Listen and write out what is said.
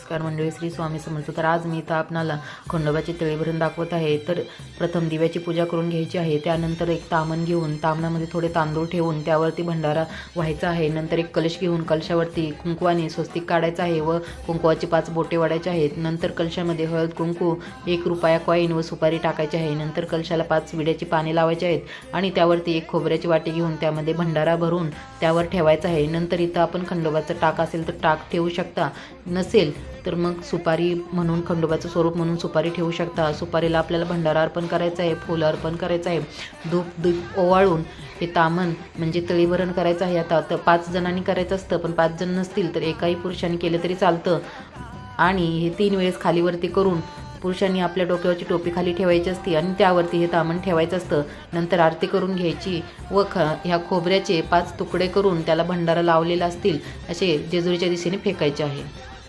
नमस्कार मंडळी श्री स्वामी समर्थ. तर आज मी इथं आपणाला खंडोबाचे तळी भरून दाखवत आहे. तर प्रथम दिव्याची पूजा करून घ्यायची आहे. त्यानंतर एक तामण घेऊन तामणामध्ये थोडे तांदूळ ठेवून त्यावरती भंडारा व्हायचा आहे. नंतर एक कलश घेऊन कलशावरती कुंकवाने स्वस्तिक काढायचं आहे व कुंकवाची पाच बोटे वाढायचे आहेत. नंतर कलशामध्ये हळद कुंकू एक रुपया कॉईन व सुपारी टाकायची आहे. नंतर कलशाला पाच विड्याची पाने लावायची आहेत आणि त्यावरती एक खोबऱ्याची वाटी घेऊन त्यामध्ये भंडारा भरून त्यावर ठेवायचा आहे. नंतर इथं आपण खंडोबाचं टाक असेल तर टाक ठेवू शकता. नसेल तर मग सुपारी म्हणून खंडोबाचं स्वरूप म्हणून सुपारी ठेवू शकता. सुपारीला आपल्याला भंडारा अर्पण करायचं आहे फुलं अर्पण करायचं आहे. धूप धूप ओवाळून हे तामण म्हणजे तळीभरण करायचं आहे आता. तर पाच जणांनी करायचं असतं पण पाच जण नसतील तर एकाही पुरुषांनी केलं तरी चालतं. आणि हे तीन वेळेस खालीवरती करून पुरुषांनी आपल्या डोक्यावरची टोपी खाली ठेवायची असते आणि त्यावरती हे तामण ठेवायचं असतं. नंतर आरती करून घ्यायची व ख ह्या खोबऱ्याचे पाच तुकडे करून त्याला भंडारा लावलेला असतील असे जेजुरीच्या दिशेने फेकायचे आहे.